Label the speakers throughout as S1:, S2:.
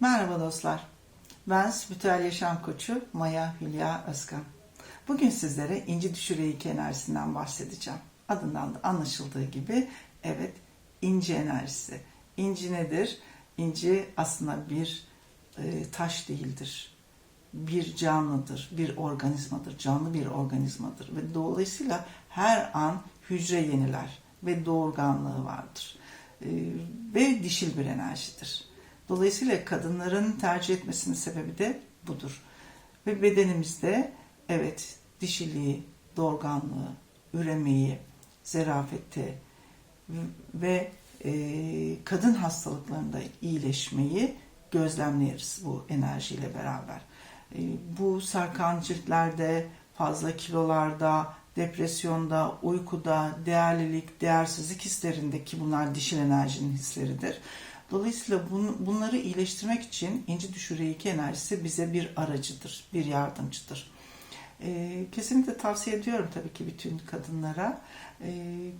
S1: Merhaba dostlar. Ben spiritüel yaşam koçu Maya Hülya Özkan. Bugün sizlere inci düşüre iki enerjisinden bahsedeceğim. Adından da anlaşıldığı gibi evet inci enerjisi. İnci nedir? İnci aslında bir e, taş değildir. Bir canlıdır, bir organizmadır, canlı bir organizmadır ve dolayısıyla her an hücre yeniler ve doğurganlığı vardır. E, ve dişil bir enerjidir. Dolayısıyla kadınların tercih etmesinin sebebi de budur. Ve bedenimizde evet dişiliği, doğurganlığı, üremeyi, zerafeti ve e, kadın hastalıklarında iyileşmeyi gözlemleriz bu enerjiyle beraber. E, bu sarkan ciltlerde, fazla kilolarda, depresyonda, uykuda, değerlilik, değersizlik hislerindeki bunlar dişil enerjinin hisleridir. Dolayısıyla bun, bunları iyileştirmek için inci düşüre iki enerjisi bize bir aracıdır, bir yardımcıdır. E, kesinlikle tavsiye ediyorum tabii ki bütün kadınlara. E,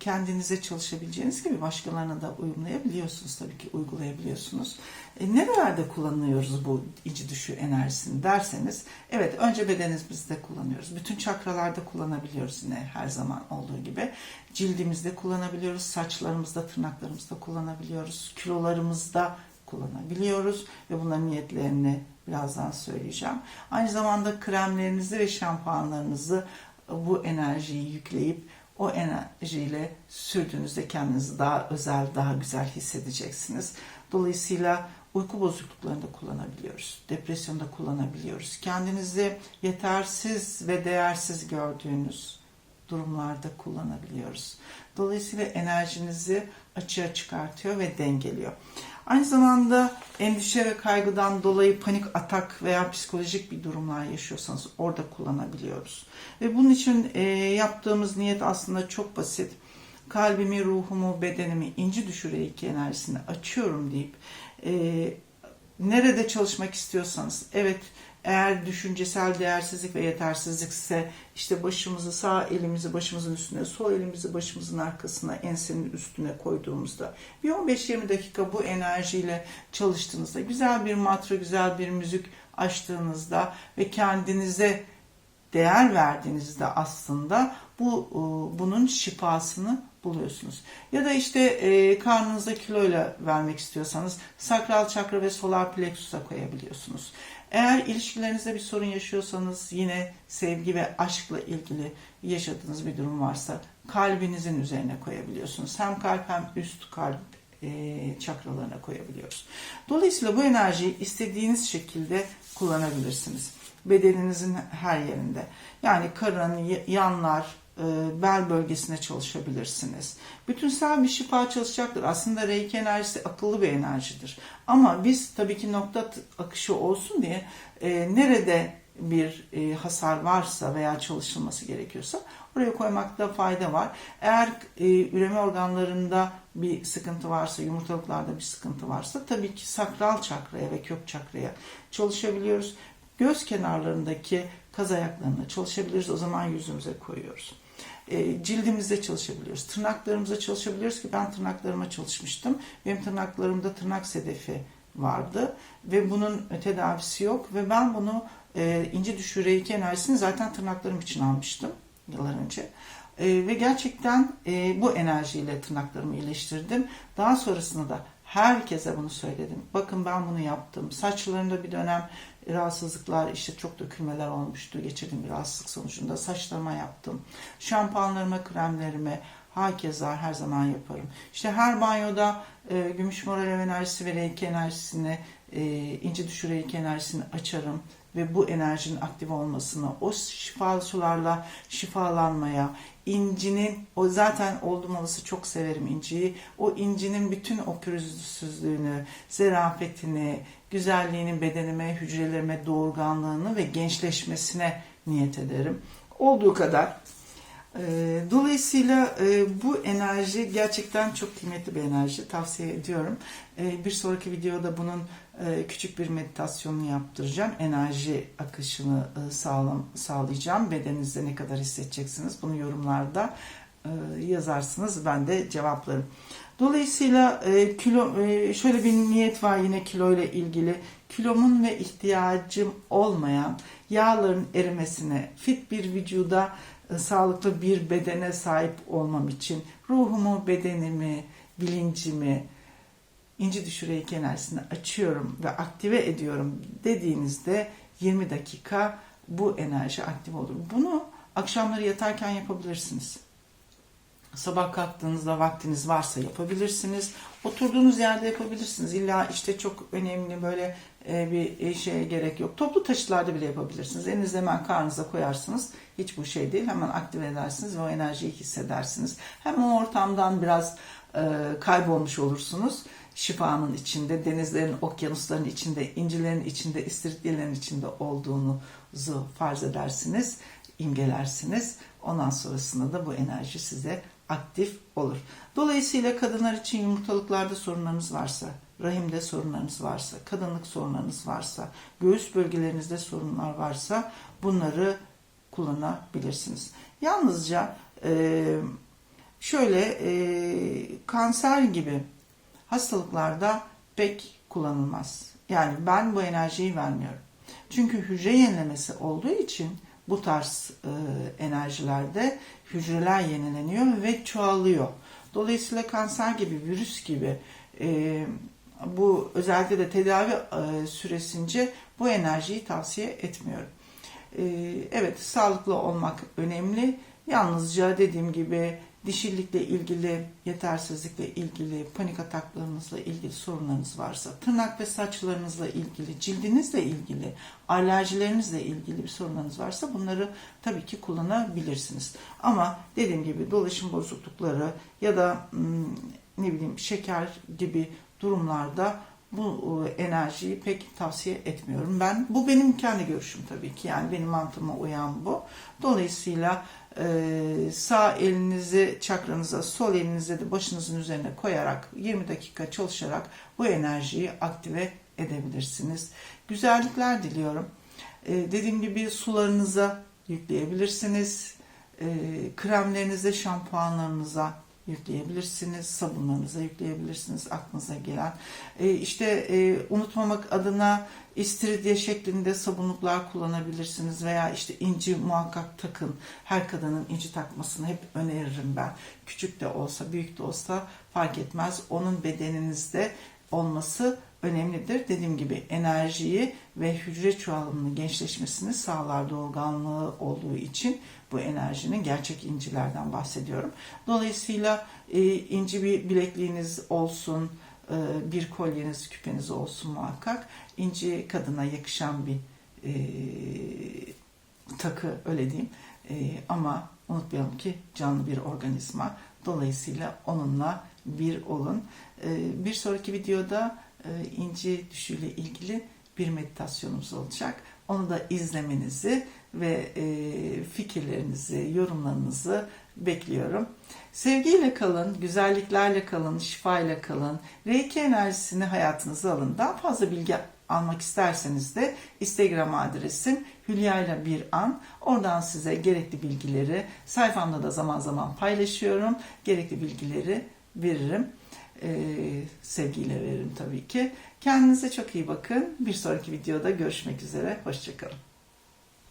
S1: kendinize çalışabileceğiniz gibi başkalarına da uyumlayabiliyorsunuz tabii ki uygulayabiliyorsunuz. E, nerelerde kullanıyoruz bu inci düşü enerjisini derseniz, evet önce bedenimizde kullanıyoruz. Bütün çakralarda kullanabiliyoruz yine her zaman olduğu gibi. Cildimizde kullanabiliyoruz, saçlarımızda, tırnaklarımızda kullanabiliyoruz, kilolarımızda kullanabiliyoruz ve bunların niyetlerini birazdan söyleyeceğim. Aynı zamanda kremlerinizi ve şampuanlarınızı bu enerjiyi yükleyip o enerjiyle sürdüğünüzde kendinizi daha özel, daha güzel hissedeceksiniz. Dolayısıyla uyku bozukluklarında kullanabiliyoruz. Depresyonda kullanabiliyoruz. Kendinizi yetersiz ve değersiz gördüğünüz durumlarda kullanabiliyoruz. Dolayısıyla enerjinizi açığa çıkartıyor ve dengeliyor. Aynı zamanda endişe ve kaygıdan dolayı panik atak veya psikolojik bir durumlar yaşıyorsanız orada kullanabiliyoruz. Ve bunun için e, yaptığımız niyet aslında çok basit. Kalbimi, ruhumu, bedenimi inci düşüre iki enerjisini açıyorum deyip e, nerede çalışmak istiyorsanız evet eğer düşüncesel değersizlik ve yetersizlikse işte başımızı sağ elimizi başımızın üstüne, sol elimizi başımızın arkasına, ensenin üstüne koyduğumuzda bir 15-20 dakika bu enerjiyle çalıştığınızda güzel bir mantra, güzel bir müzik açtığınızda ve kendinize değer verdiğinizde aslında bu bunun şifasını buluyorsunuz. Ya da işte e, karnınıza kiloyla vermek istiyorsanız sakral çakra ve solar plexus'a koyabiliyorsunuz. Eğer ilişkilerinizde bir sorun yaşıyorsanız yine sevgi ve aşkla ilgili yaşadığınız bir durum varsa kalbinizin üzerine koyabiliyorsunuz. Hem kalp hem üst kalp e, çakralarına koyabiliyoruz. Dolayısıyla bu enerjiyi istediğiniz şekilde kullanabilirsiniz. Bedeninizin her yerinde. Yani karın, yanlar, bel bölgesine çalışabilirsiniz. Bütünsel bir şifa çalışacaktır. Aslında reiki enerjisi akıllı bir enerjidir. Ama biz tabii ki nokta akışı olsun diye e, nerede bir e, hasar varsa veya çalışılması gerekiyorsa oraya koymakta fayda var. Eğer e, üreme organlarında bir sıkıntı varsa, yumurtalıklarda bir sıkıntı varsa tabii ki sakral çakraya ve kök çakraya çalışabiliyoruz. Göz kenarlarındaki kaz ayaklarına çalışabiliriz. O zaman yüzümüze koyuyoruz e, cildimizde çalışabiliyoruz. Tırnaklarımıza çalışabiliyoruz ki ben tırnaklarıma çalışmıştım. Benim tırnaklarımda tırnak sedefi vardı ve bunun tedavisi yok ve ben bunu e, ince düşüre iki enerjisini zaten tırnaklarım için almıştım yıllar önce. E, ve gerçekten e, bu enerjiyle tırnaklarımı iyileştirdim. Daha sonrasında da herkese bunu söyledim. Bakın ben bunu yaptım. Saçlarımda bir dönem rahatsızlıklar işte çok dökülmeler olmuştu. Geçirdiğim bir rahatsızlık sonucunda saçlarıma yaptım. Şampuanlarıma, kremlerime hakeza her zaman yaparım. İşte her banyoda e, gümüş moral enerjisi ve reiki enerjisini, e, ince düşü reiki enerjisini açarım ve bu enerjinin aktif olmasını, o şifalı sularla şifalanmaya, incinin, o zaten oldum olası çok severim inciyi, o incinin bütün o pürüzsüzlüğünü, zerafetini, güzelliğinin bedenime, hücrelerime doğurganlığını ve gençleşmesine niyet ederim. Olduğu kadar. Ee, dolayısıyla e, bu enerji gerçekten çok kıymetli bir enerji. Tavsiye ediyorum. Ee, bir sonraki videoda bunun e, küçük bir meditasyonunu yaptıracağım. Enerji akışını e, sağlam, sağlayacağım. Bedeninizde ne kadar hissedeceksiniz bunu yorumlarda yazarsınız. Ben de cevaplarım. Dolayısıyla kilo şöyle bir niyet var yine kilo ile ilgili. Kilomun ve ihtiyacım olmayan yağların erimesine, fit bir vücuda, sağlıklı bir bedene sahip olmam için ruhumu, bedenimi, bilincimi, inci düşüreyik enerjisini açıyorum ve aktive ediyorum dediğinizde 20 dakika bu enerji aktif olur. Bunu akşamları yatarken yapabilirsiniz. Sabah kalktığınızda vaktiniz varsa yapabilirsiniz. Oturduğunuz yerde yapabilirsiniz. İlla işte çok önemli böyle e, bir şeye gerek yok. Toplu taşıtlarda bile yapabilirsiniz. Elinizde hemen karnınıza koyarsınız. Hiç bu şey değil. Hemen aktive edersiniz ve o enerjiyi hissedersiniz. Hem o ortamdan biraz e, kaybolmuş olursunuz. Şifanın içinde, denizlerin, okyanusların içinde, incilerin içinde, istiridyelerin içinde olduğunuzu farz edersiniz, imgelersiniz. Ondan sonrasında da bu enerji size aktif olur. Dolayısıyla kadınlar için yumurtalıklarda sorunlarınız varsa, rahimde sorunlarınız varsa, kadınlık sorunlarınız varsa, göğüs bölgelerinizde sorunlar varsa bunları kullanabilirsiniz. Yalnızca e, şöyle e, kanser gibi hastalıklarda pek kullanılmaz. Yani ben bu enerjiyi vermiyorum. Çünkü hücre yenilemesi olduğu için bu tarz e, enerjilerde hücreler yenileniyor ve çoğalıyor. Dolayısıyla kanser gibi, virüs gibi e, bu özellikle de tedavi e, süresince bu enerjiyi tavsiye etmiyorum. E, evet sağlıklı olmak önemli. Yalnızca dediğim gibi dişillikle ilgili, yetersizlikle ilgili, panik ataklarınızla ilgili sorunlarınız varsa, tırnak ve saçlarınızla ilgili, cildinizle ilgili, alerjilerinizle ilgili bir sorunlarınız varsa bunları tabii ki kullanabilirsiniz. Ama dediğim gibi dolaşım bozuklukları ya da ne bileyim şeker gibi durumlarda bu e, enerjiyi pek tavsiye etmiyorum. Ben bu benim kendi görüşüm tabii ki. Yani benim mantığıma uyan bu. Dolayısıyla sağ elinizi çakranıza, sol elinizi de başınızın üzerine koyarak 20 dakika çalışarak bu enerjiyi aktive edebilirsiniz. Güzellikler diliyorum. E, dediğim gibi sularınıza yükleyebilirsiniz. Kremlerinize, şampuanlarınıza yükleyebilirsiniz, sabunlarınıza yükleyebilirsiniz aklınıza gelen. E, işte e, unutmamak adına istiridye şeklinde sabunluklar kullanabilirsiniz veya işte inci muhakkak takın. Her kadının inci takmasını hep öneririm ben. Küçük de olsa, büyük de olsa fark etmez. Onun bedeninizde olması önemlidir. Dediğim gibi enerjiyi ve hücre çoğalımının gençleşmesini sağlar doğurganlığı olduğu için bu enerjinin gerçek incilerden bahsediyorum. Dolayısıyla e, inci bir bilekliğiniz olsun, e, bir kolyeniz, küpeniz olsun muhakkak. İnci kadına yakışan bir e, takı öyle diyeyim. E, ama unutmayalım ki canlı bir organizma. Dolayısıyla onunla bir olun. E, bir sonraki videoda e, inci düşüyle ilgili bir meditasyonumuz olacak. Onu da izlemenizi ve e, fikirlerinizi, yorumlarınızı bekliyorum. Sevgiyle kalın, güzelliklerle kalın, şifayla kalın. Reiki enerjisini hayatınıza alın. Daha fazla bilgi almak isterseniz de Instagram adresim Hülya ile bir an. Oradan size gerekli bilgileri sayfamda da zaman zaman paylaşıyorum. Gerekli bilgileri veririm. Ee, sevgiyle veririm tabii ki. Kendinize çok iyi bakın. Bir sonraki videoda görüşmek üzere. Hoşçakalın.